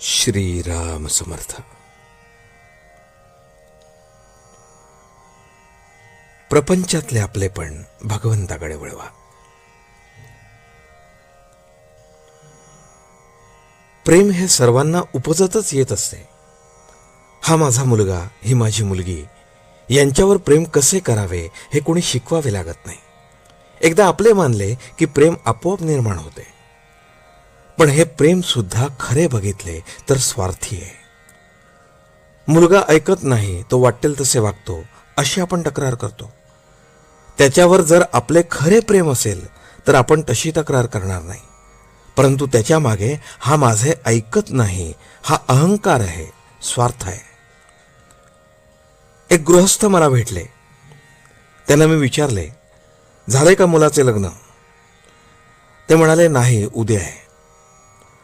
श्रीराम समर्थ. प्रपंचातले आपले पण भगवंताकडे वळवा. प्रेम हे सर्वांना उपजतच येत असते. हा माझा मुलगा ही माझी मुलगी यांच्यावर प्रेम कसे करावे हे कोणी शिकवावे लागत नाही. एकदा आपले मानले की प्रेम आपोआप निर्माण होते. पण हे प्रेम सुद्धा खरे बघितले तर स्वार्थी आहे. मुलगा ऐकत नाही तो वाटेल तसे वागतो अशी आपण तक्रार करतो. त्याच्यावर जर आपले खरे प्रेम असेल तर आपण तशी तक्रार करणार नाही. परंतु त्याच्यामागे हा माझे ऐकत नाही हा अहंकार आहे स्वार्थ आहे. एक गृहस्थ मला भेटले. त्यांना मी विचारले झाले का मुलाचे लग्न? ते म्हणाले नाही उद्या आहे.